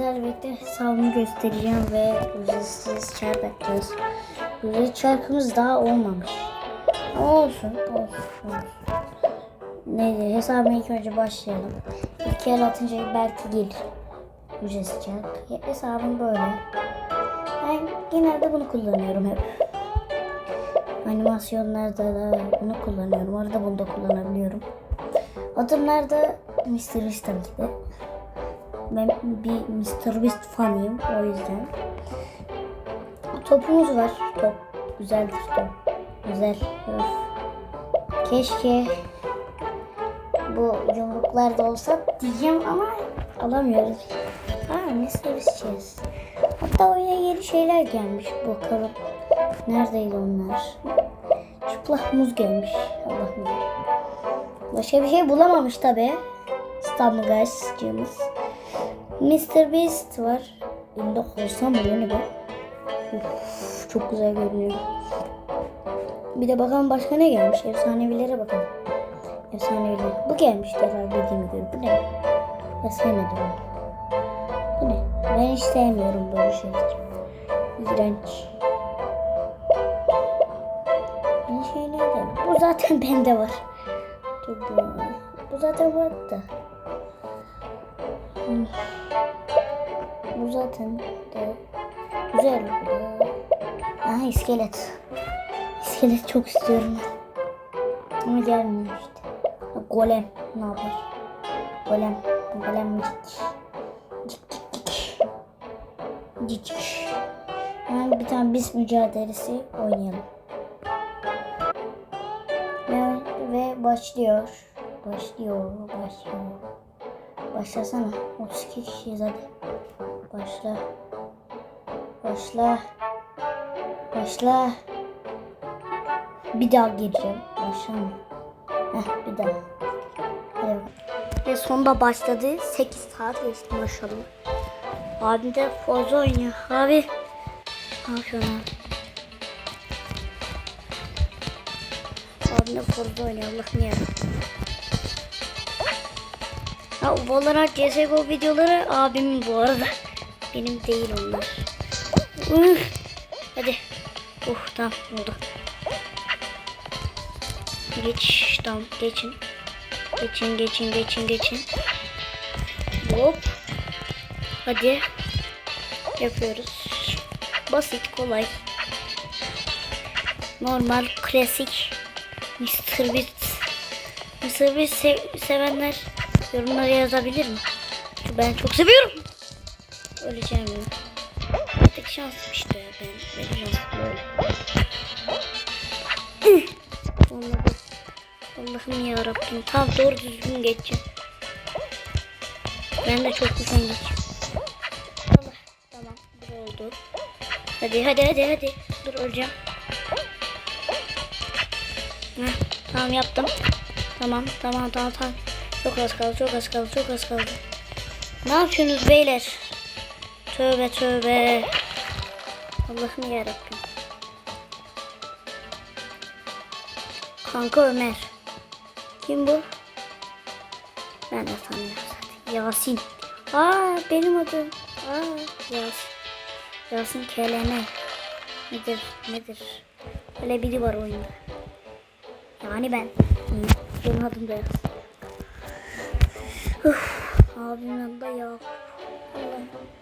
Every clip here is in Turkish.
sizlerle birlikte hesabımı göstereceğim ve ücretsiz çark atacağız. Ücretsiz çarkımız daha olmamış. Olsun, olsun, olsun. Neydi? Hesabıma ilk önce başlayalım. İlk el atınca belki gelir. Ücretsiz çark. Ya, Hesabım böyle. Ben genelde bunu kullanıyorum hep. Animasyonlarda da bunu kullanıyorum. Arada bunu da kullanabiliyorum. Adımlarda Mr. Ki de. Ben bir Mr. Beast fanıyım o yüzden. Topumuz var. Top güzeldir top. Güzel. Öf. Keşke bu yumruklarda olsa diyeceğim ama alamıyoruz. Ha. Beast chest. Hatta oyuna yeni şeyler gelmiş bakalım. Neredeydi onlar? Çıplak muz gelmiş. Allah'ım. Başka bir şey bulamamış tabi. İstanbul Guys'cığımız. Mr. Beast var. Elinde korsan mı ne be? Uf, çok güzel görünüyor. Bir de bakalım başka ne gelmiş. Efsanevilere bakalım. Efsaneviler. Bu gelmiş herhalde dediğime göre. Bu ne? Ben sevmedim onu. Bu ne? Ben hiç sevmiyorum böyle şeyler. İğrenç. Yeni şeyler de. Bu zaten bende var. Güzel. Bu zaten vardı. Hmm. Bu zaten de güzel. Aha iskelet. İskelet çok istiyorum ben. Ama gelmiyor işte. Golem ne yapar? Golem. Golem cik. Cik cik cik. Cik cik. Hemen bir tane biz mücadelesi oynayalım. Ve, ve başlıyor. Başlıyor, başlıyor. Başlasana. 32 kişiyiz hadi. Başla. Başla. Başla. Bir daha gireceğim. Başlama. Heh bir daha. Hadi. Ve sonunda başladı. 8 saat geçti maşallah. Abim de fazla oynuyor. Abi. Ne yapıyorsun abi? Abim de fazla oynuyor. Allah'ım ya. Ha, Valorant CSGO videoları abimin bu arada. Benim değil onlar. Üf. Hadi. Uh tamam oldu. Geç tamam geçin. Geçin geçin geçin geçin. Hop. Hadi. Yapıyoruz. Basit kolay. Normal klasik Mr. Beast. Mr. Beast se- sevenler yorumlara yazabilir mi? Ben çok seviyorum. Öleceğim ya. Artık şansım işte ya ben. Benim şansım. Allah'ım. Allah'ım ya Rabbim. Tam doğru düzgün geçeceğim. Ben de çok güzel geçeceğim. Allah. Tamam. Bu oldu. Hadi hadi hadi hadi. Dur öleceğim. Heh, tamam yaptım. Tamam tamam tamam tamam. Çok az kaldı çok az kaldı çok az kaldı. Ne yapıyorsunuz beyler? Tövbe tövbe. Allah'ım yarabbim. Kanka Ömer. Kim bu? Ben de tanıyorum zaten. Yasin. Aa benim adım. Aa Yasin. Yasin Kelene. Nedir? Nedir? Öyle biri var oyunda. Yani ben. Benim adım da Yasin. Uf, abimin adı da Yakup. Allah'ım.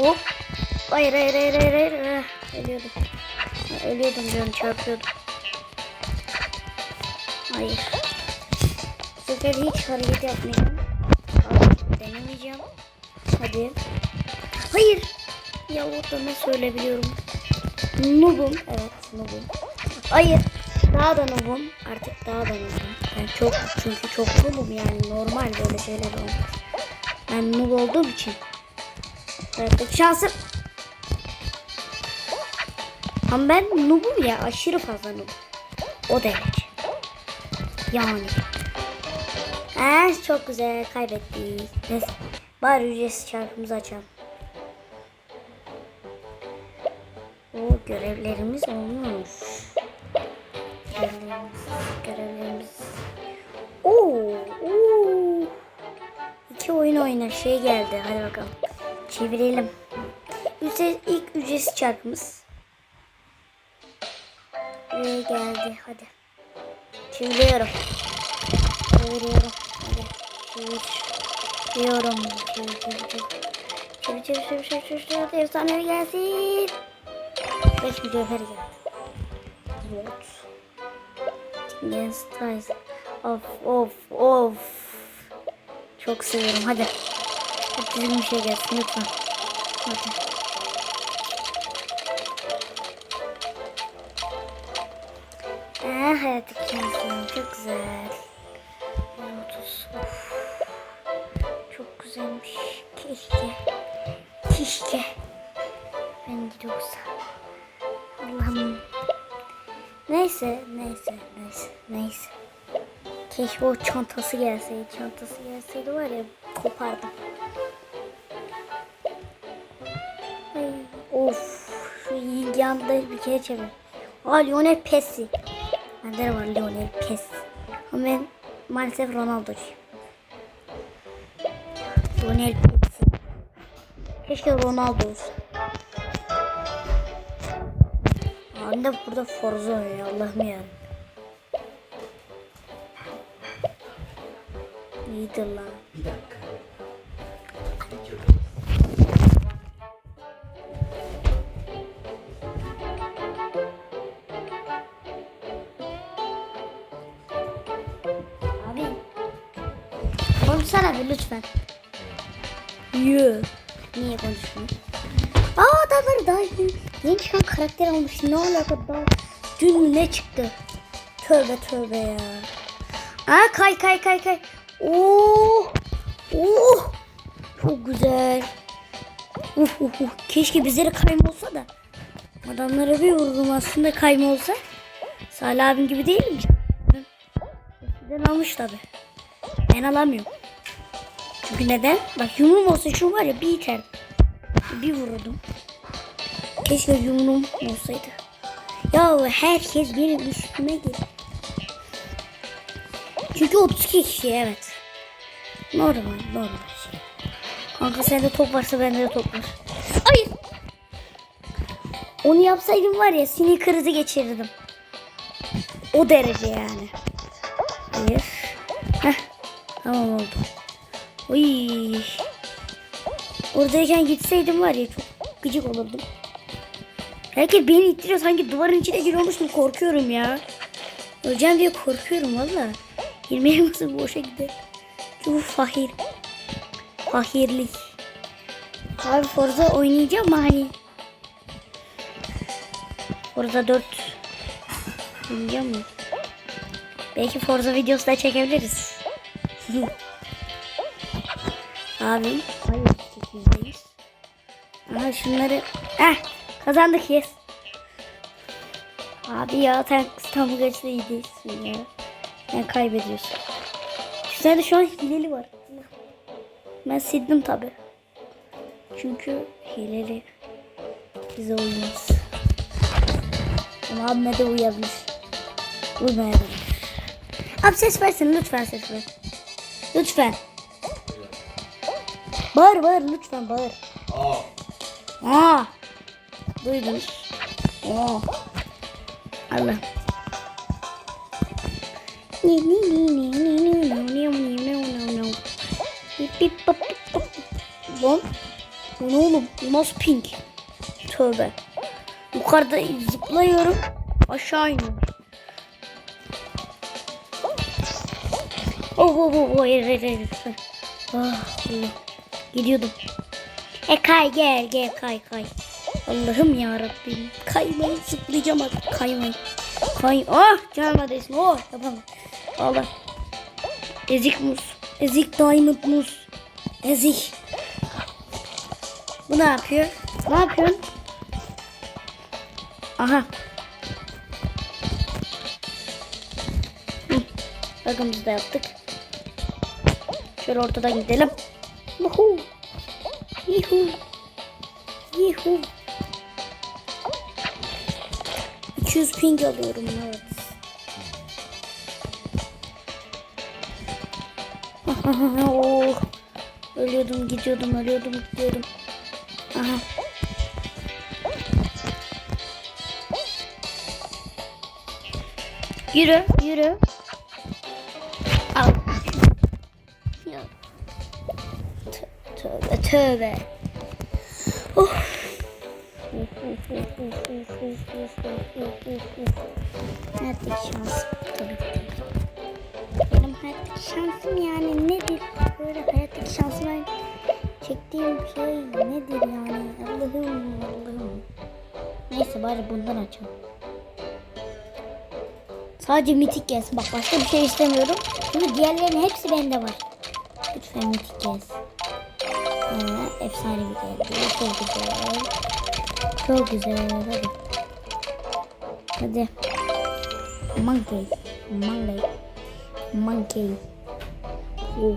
Hop. Hayır hayır hayır hayır hayır. Ah, Ölüyordum. Ha, Ölüyordum diyorum çarpıyordum. Hayır. Bu sefer hiç hareket yapmayacağım. Abi, denemeyeceğim. Hadi. Hayır. Ya orada ne söyleyebiliyorum? Noob'um. Evet noob'um. Hayır. Daha da noob'um. Artık daha da noob'um. Ben çok çünkü çok noob'um yani normal böyle şeyler olmaz. Ben noob olduğum için. Artık şansım. Ama ben noobum ya aşırı fazla noob. O derece. Yani. Ee, çok güzel kaybettik. Neyse. Bari ücretsiz çarkımızı açalım. O görevlerimiz olmuş. Görevlerimiz, görevlerimiz. Oo, oo. İki oyun oynar şey geldi. Hadi bakalım. Çevirelim. Ücret, ilk ücretsiz çarkımız. Ve geldi. Hadi. Çeviriyorum. Çeviriyorum. Hadi. Çevir. Diyorum. Çevir, çevir, çevir. Çevir, çevir, çevir, çevir, çevir, çevir. Hadi efsane gelsin. Beş mücevher geldi. Evet. Yes, guys. Of, of, of. Çok seviyorum. Hadi. Hadi düzgün bir şey gelsin lütfen. Hadi. Ee, hayat hikayesi çok güzel. Lotus. Of. Çok güzelmiş. Keşke. Keşke. Ben gidiyorsa. Allah'ım. Neyse, neyse, neyse, neyse. Keşke o çantası gelseydi. Çantası gelseydi var ya kopardım. Yanda bir kere çevir. Aa Lionel Messi. Bende de var Lionel Messi. Ama ben maalesef Ronaldo'cuyum. Lionel Messi. Keşke Ronaldo. Abi de burada Forza oynuyor Allah'ım ya. İyidir lan. Bir dakika. Lütfen. Yoo. Niye konuşmuyorsun? Aa adamlar daha yeni, yeni çıkan karakter almış. Ne alaka daha? Dün ne çıktı? Tövbe tövbe ya. Aa kay kay kay kay. Oo. Oo. Çok güzel. Uf, uf, uf. Keşke bizlere kayma olsa da. Adamlara bir vururum aslında kayma olsa. Salih abim gibi değil mi? Ben almış tabi. Ben alamıyorum. Çünkü neden? Bak yumruğum olsa şu var ya bir iter. Bir vururdum. Keşke yumruğum olsaydı. Ya herkes benim üstüme gel. Çünkü 32 kişi evet. Normal normal şey. Kanka sende top varsa bende de top var. Hayır. Onu yapsaydım var ya sinir krizi geçirirdim. O derece yani. Hayır. Heh. Tamam oldu. Uy. Oradayken gitseydim var ya çok gıcık olurdum. Herkes beni ittiriyor sanki duvarın içine giriyormuş mu korkuyorum ya. Öleceğim diye korkuyorum valla. 20 elması boşa gider. Çok fahir. Fahirlik. Abi Forza oynayacağım hani. Forza 4 oynayacağım mı? Belki Forza videosu da çekebiliriz. Abim. Hayır çekimdeyiz. Aha şunları. Eh kazandık yes. Abi ya sen İstanbul geçti iyi değilsin ya. Sen kaybediyorsun. Sende şu an hileli var. Ben sildim tabi. Çünkü hileli bize uymaz. Ama abime de uyabilir. Uymayabilir. Abi ses versin lütfen ses ver. Lütfen. Bağır bağır lütfen bağır. Aa. Aa. Duydunuz. Aa. Allah. Ni ni ni ni ni ni ni ni ni no no. Bip bip bap bip bap. Lan. Ne oğlum? Bu nasıl pink? Tövbe. Yukarıda zıplıyorum. Aşağı iniyorum. Oh oh oh oh hayır hayır hayır. Ah Allah. Gidiyordum. E kay gel gel kay kay. Allah'ım ya Rabbim. Kaymayı zıplayacağım artık kaymayı. Kay. Ah canıma değsin. Oh yapamam. Allah. Ezik muz. Ezik diamond muz. Ezik. Bu ne yapıyor? Ne yapıyorsun? Aha. Bakımızı da yaptık. Şöyle ortadan gidelim. Yuhu. Yuhu. Yuhu. 200 ping alıyorum evet. oh. Ölüyordum gidiyordum ölüyordum gidiyordum. Aha. Yürü yürü. Tövbe tövbe. Oh. Hayattaki şansım tabii ki. Benim hayattaki şansım yani nedir? Böyle hayattaki şansım ben çektiğim şey nedir yani? Allah'ım Allah'ım. Neyse bari bundan açalım. Sadece mitik gelsin. Bak başka bir şey istemiyorum. Çünkü diğerlerinin hepsi bende var. Lütfen mitik gelsin. Efsane bir geldi. Çok güzel. Çok güzel. Hadi. Hadi. Monkey. Monkey. Monkey. Oh.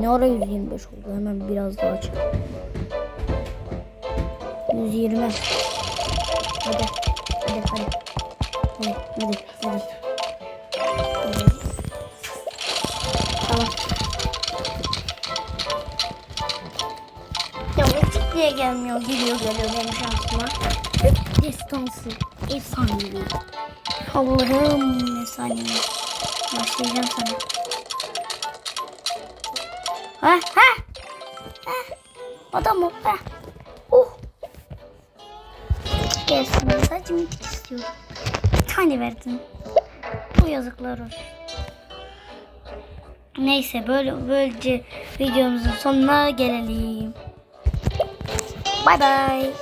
Ne ara 125 oldu? Hemen biraz daha aç. 120. Hadi. Hadi hadi. Hadi hadi hadi. Hadi. Bu niye gelmiyor? Geliyor geliyor benim şansıma. Destansı. Efsanevi. Allah'ım efsanevi. Başlayacağım sana. Ha ha. Ha. Adam o. Ha. Oh. Gelsin. Sadece mitik istiyorum. Bir tane verdin. Bu yazıklar olsun. Neyse böyle böylece videomuzun sonuna gelelim. Bye bye.